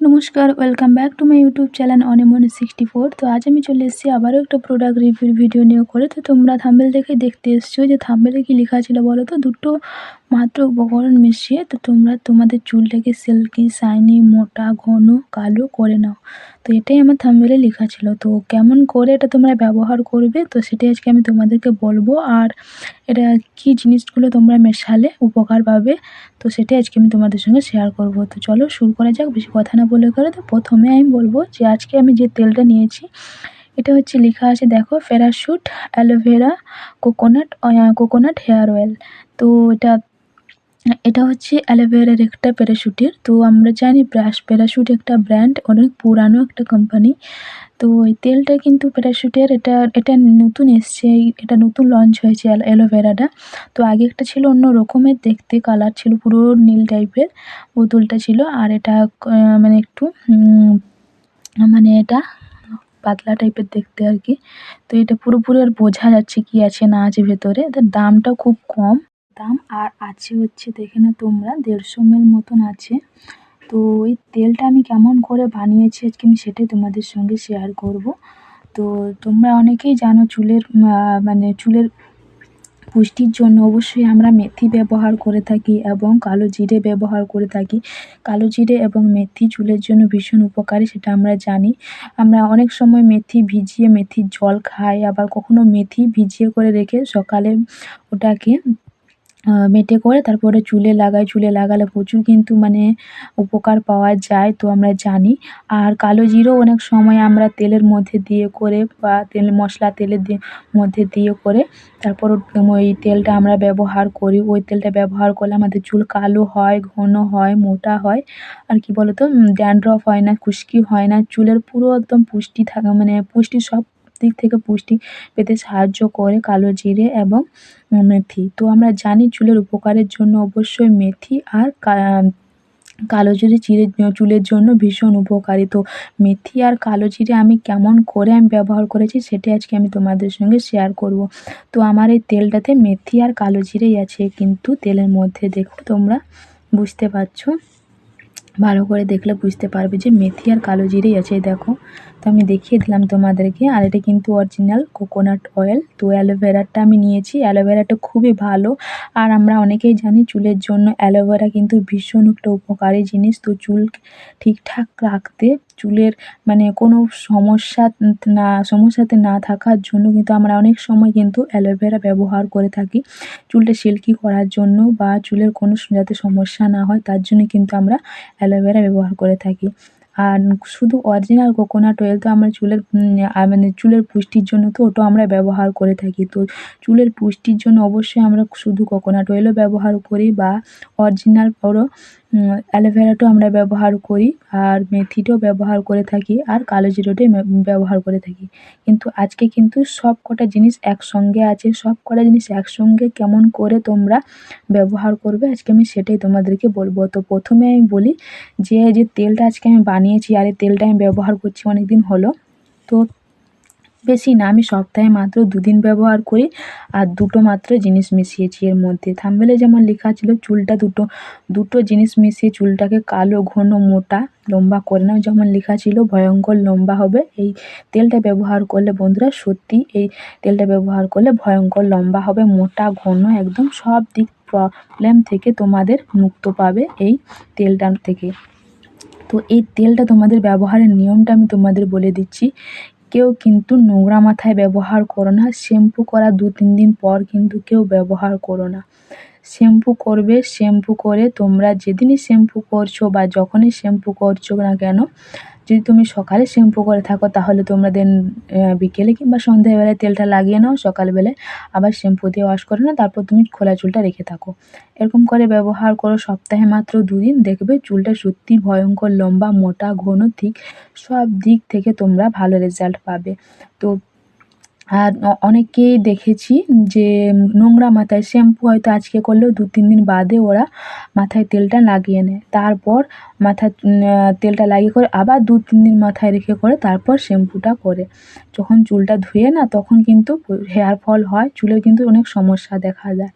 নমস্কার welcome back to my YouTube channel Animan sixty four তো আজ আমি চলে এসেছি আবারও একটা প্রোডাক্ট রিভিউর ভিডিও নিয়ে করে। তো তোমরা থাম্বেল দেখে দেখতে এসছো যে থাম্বেলে কি লেখা ছিল বলো তো? দুটো মাত্র উপকরণ মিশিয়ে তো তোমরা তোমাদের চুলটাকে সিল্কি শাইনি মোটা, ঘন, কালো করে নাও। তো এটাই আমার থাম্বেলে লেখা ছিল। তো কেমন করে এটা তোমরা ব্যবহার করবে? তো সেটাই আজকে আমি তোমাদেরকে বলব। আর এটা কি জিনিসগুলো তোমরা মেশালে উপকার পাবে? তো সেটাই আজকে আমি তোমাদের সঙ্গে শেয়ার করব। তো চলো শুরু করা যাক, বেশি কথা না বলে করে তো প্রথমে আমি বলব যে আজকে আমি যে তেলটা নিয়েছি, এটা হচ্ছে লেখা আছে দেখো Parachute aloe vera coconut coconut hair oil. তো এটা এটা হচ্ছে অ্যালোভেরার একটা প্যারাশুটের তো আমরা জানি ব্রাশ প্যারাশুট একটা ব্র্যান্ড অনেক পুরানো একটা কোম্পানি তো এই তেলটা কিন্তু প্যারাশুটের এটা এটা নতুন এসছে এটা নতুন লঞ্চ হয়েছে অ্যালোভেরাটা তো আগে একটা ছিল অন্য রকমের, দেখতে কালার ছিল পুরো নীল টাইপের বোতলটা ছিল। আর এটা মানে একটু মানে এটা পাতলা টাইপের দেখতে আর কি। তো এটা পুরোপুরি আর বোঝা যাচ্ছে কি আছে না আছে ভেতরে। এটার দামটাও খুব কম। দাম আর আছে হচ্ছে, দেখে না তোমরা, দেড়শো এমএল মতন আছে। তো ওই তেলটা আমি কেমন করে বানিয়েছি আজকে আমি সেটাই তোমাদের সঙ্গে শেয়ার করব। তো তোমরা অনেকেই জানো চুলের মানে চুলের পুষ্টির জন্য অবশ্যই আমরা মেথি ব্যবহার করে থাকি এবং কালো জিরে ব্যবহার করে থাকি। কালো জিরে এবং মেথি চুলের জন্য ভীষণ উপকারী, সেটা আমরা জানি। আমরা অনেক সময় মেথি ভিজিয়ে, মেথির জল খাই, আবার কখনো মেথি ভিজিয়ে করে রেখে সকালে ওটাকে বেটে করে তারপরে চুলে লাগাই। চুলে লাগালে প্রচুর কিন্তু মানে উপকার পাওয়া যায়, তো আমরা জানি। আর কালো জিরেও অনেক সময় আমরা তেলের মধ্যে দিয়ে করে বা তেল, মশলা তেলের দিয়ে মধ্যে দিয়ে করে তারপর ওই তেলটা আমরা ব্যবহার করি। ওই তেলটা ব্যবহার করলে আমাদের চুল কালো হয়, ঘন হয়, মোটা হয়। আর কি বলতো? ড্যান্ড্রফ হয় না, খুশকি হয় না। চুলের পুরো একদম পুষ্টি থাকে মানে পুষ্টি সব দিক থেকে পুষ্টি পেতে সাহায্য করে কালো জিরে এবং মেথি। তো আমরা জানি চুলের উপকারের জন্য অবশ্যই মেথি আর কালো জিরে চিরে, চুলের জন্য ভীষণ উপকারী। তো মেথি আর কালো জিরে আমি কেমন করে আমি ব্যবহার করেছি সেটাই আজকে আমি তোমাদের সঙ্গে শেয়ার করব। তো আমার এই তেলটাতে মেথি আর কালো জিরেই আছে, কিন্তু তেলের মধ্যে দেখো তোমরা বুঝতে পারছ, ভালো করে দেখলে বুঝতে পারবে যে মেথি আর কালো জিরেই আছে, দেখো। তো আমি দেখিয়ে দিলাম তোমাদেরকে। আর এটা কিন্তু অরিজিনাল কোকোনাট অয়েল তো অ্যালোভেরাটা আমি নিয়েছি। অ্যালোভেরাটা খুবই ভালো। আর আমরা অনেকেই জানি চুলের জন্য অ্যালোভেরা কিন্তু ভীষণ একটা উপকারী জিনিস। তো চুল ঠিকঠাক রাখতে, চুলের মানে কোনো সমস্যা না, সমস্যাতে না থাকার জন্য কিন্তু আমরা অনেক সময় কিন্তু অ্যালোভেরা ব্যবহার করে থাকি। চুলটা সিল্কি করার জন্য বা চুলের কোনো যাতে সমস্যা না হয়, তার জন্য কিন্তু আমরা অ্যালোভেরা ব্যবহার করে থাকি। আর শুধু অরিজিনাল কোকোনাট অয়েল তো আমরা চুলের মানে চুলের পুষ্টির জন্য তো ওটা আমরা ব্যবহার করে থাকি। তো চুলের পুষ্টির জন্য অবশ্যই আমরা শুধু কোকোনাট অয়েলও ব্যবহার করি বা অরিজিনাল বড়ো অ্যালোভেরাটাও আমরা ব্যবহার করি আর মেথিটাও ব্যবহার করে থাকি আর কালো জিরোটাই ব্যবহার করে থাকি। কিন্তু আজকে কিন্তু সব কটা জিনিস একসঙ্গে আছে, সব কটা জিনিস একসঙ্গে কেমন করে তোমরা ব্যবহার করবে আজকে আমি সেটাই তোমাদেরকে বলব। তো প্রথমে আমি বলি যে যে তেলটা আজকে আমি বানিয়েছি, আর এই তেলটা আমি ব্যবহার করছি অনেক দিন হলো, তো বেশি না, আমি সপ্তাহে মাত্র দুদিন ব্যবহার করি আর দুটো মাত্র জিনিস মিশিয়েছি এর মধ্যে। থাম্বেলে যেমন লেখা ছিল, চুলটা দুটো দুটো জিনিস মিশিয়ে চুলটাকে কালো, ঘন, মোটা, লম্বা করে নাও। যেমন লেখা ছিল, ভয়ঙ্কর লম্বা হবে। এই তেলটা ব্যবহার করলে বন্ধুরা সত্যি এই তেলটা ব্যবহার করলে ভয়ঙ্কর লম্বা হবে, মোটা, ঘন, একদম সব দিক প্রবলেম থেকে তোমাদের মুক্ত পাবে এই তেলটার থেকে। তো এই তেলটা তোমাদের ব্যবহারের নিয়মটা আমি তোমাদের বলে দিচ্ছি কেউ কিন্তু নোংরা মাথায় ব্যবহার করো না, শ্যাম্পু করা দু তিন দিন পর কিন্তু কেউ ব্যবহার করো না। শ্যাম্পু করবে, শ্যাম্পু করে তোমরা যেদিনই শ্যাম্পু করছ বা যখনই শ্যাম্পু করছ না কেন যদি তুমি সকালে শ্যাম্পু করে থাকো, তাহলে তোমরা দেন বিকেলে কিংবা সন্ধ্যাবেলায় তেলটা লাগিয়ে নাও, সকালবেলায় আবার শ্যাম্পু দিয়ে ওয়াশ করে নাও, তারপর তুমি খোলা চুলটা রেখে থাকো। এরকম করে ব্যবহার করো সপ্তাহে মাত্র দুদিন, দেখবে চুলটা সত্যি ভয়ঙ্কর, লম্বা, মোটা, ঘন, ঠিক সব দিক থেকে তোমরা ভালো রেজাল্ট পাবে। তো আর অনেককেই দেখেছি যে নোংরা মাথায় শ্যাম্পু হয়তো আজকে করলেও দু, তিন দিন বাদে ওরা মাথায় তেলটা লাগিয়ে নেয়। তারপর মাথায় তেলটা লাগিয়ে করে আবার দু, তিন দিন মাথায় রেখে করে তারপর শ্যাম্পুটা করে। যখন চুলটা ধুয়ে না তখন কিন্তু হেয়ার ফল হয় চুলের কিন্তু অনেক সমস্যা দেখা যায়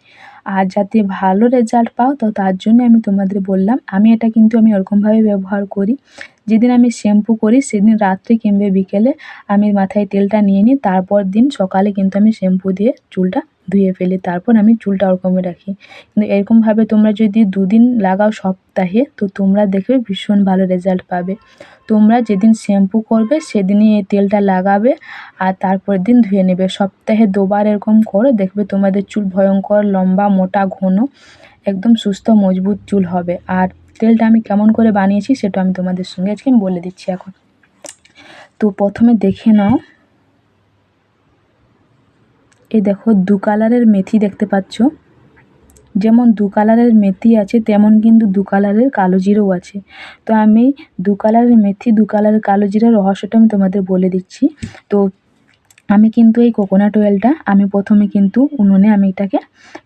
আর যাতে ভালো রেজাল্ট পাও তো তার জন্য আমি তোমাদের বললাম, আমি এটা কিন্তু আমি ওরকমভাবে ব্যবহার করি। যেদিন আমি শ্যাম্পু করি, সেদিন রাত্রে কিংবা বিকেলে আমি মাথায় তেলটা নিয়ে নিই, তারপর দিন সকালে কিন্তু আমি শ্যাম্পু দিয়ে চুলটা ধুয়ে ফেলি, তারপর আমি চুলটা ওরকমই রাখি। কিন্তু এরকমভাবে তোমরা যদি দুদিন লাগাও সপ্তাহে, তো তোমরা দেখবে ভীষণ ভালো রেজাল্ট পাবে। তোমরা যেদিন শ্যাম্পু করবে, সেদিনই এই তেলটা লাগাবে আর তারপরের দিন ধুয়ে নেবে। সপ্তাহে দুবার এরকম করে, দেখবে তোমাদের চুল ভয়ঙ্কর, লম্বা, মোটা, ঘন, একদম সুস্থ, মজবুত চুল হবে। আর তেলটা আমি কেমন করে বানিয়েছি সেটা আমি তোমাদের সঙ্গে আজকে আমি বলে দিচ্ছি এখন। তো প্রথমে দেখে নাও। এই দেখো, দু কালারের মেথি দেখতে পাচ্ছ। যেমন দু কালারের মেথি আছে, তেমন কিন্তু দু কালারের কালো জিরেও আছে। তো আমি দু কালারের মেথি, দু কালারের কালো জিরার রহস্যটা আমি তোমাদের বলে দিচ্ছি। তো আমি কিন্তু এই কোকোনাট অয়েলটা আমি প্রথমে কিন্তু উনুনে আমি এটাকে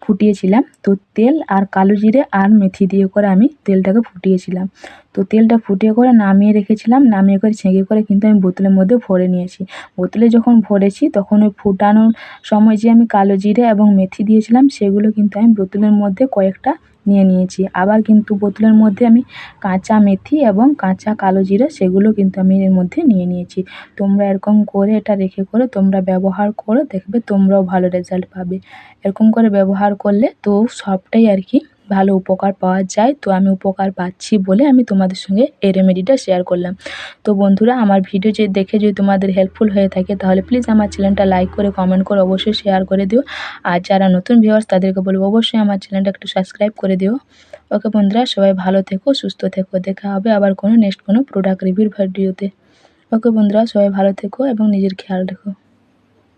ফুটিয়েছিলাম। তো তেল আর কালো জিরে আর মেথি দিয়ে করে আমি তেলটাকে ফুটিয়েছিলাম। তো তেলটা ফুটিয়ে করে নামিয়ে রেখেছিলাম, নামিয়ে করে ছেঁকে করে কিন্তু আমি বোতলের মধ্যে ভরে নিয়েছি। বোতলে যখন ভরেছি তখন ওই ফুটানোর সময় যে আমি কালো জিরে এবং মেথি দিয়েছিলাম, সেগুলো কিন্তু আমি বোতলের মধ্যে কয়েকটা নিয়ে নিয়েছি। আবার কিন্তু বোতলের মধ্যে আমি কাঁচা মেথি এবং কাঁচা কালো জিরা সেগুলো কিন্তু আমি এর মধ্যে নিয়ে নিয়েছি। তোমরা এরকম করে এটা রেখে করে তোমরা ব্যবহার করো, দেখবে তোমরাও ভালো রেজাল্ট পাবে। এরকম করে ব্যবহার করলে তো সবটাই আর কি ভালো উপকার পাওয়া যায়, তো আমি উপকার পাচ্ছি বলে আমি তোমাদের সঙ্গে এই রেমেডিটা শেয়ার করলাম। তো বন্ধুরা, আমার ভিডিও যে দেখে যদি তোমাদের হেল্পফুল হয়ে থাকে, তাহলে প্লিজ আমার চ্যানেলটা লাইক করে কমেন্ট করে অবশ্যই শেয়ার করে দিও। আর যারা নতুন ভিউয়ার্স তাদেরকে বলব অবশ্যই আমার চ্যানেলটা একটু সাবস্ক্রাইব করে দিও। ওকে বন্ধুরা, সবাই ভালো থেকো, সুস্থ থেকো। দেখা হবে আবার কোনো নেক্সট কোনো প্রোডাক্ট রিভিউর ভিডিওতে ওকে বন্ধুরা, সবাই ভালো থেকো এবং নিজের খেয়াল রেখো।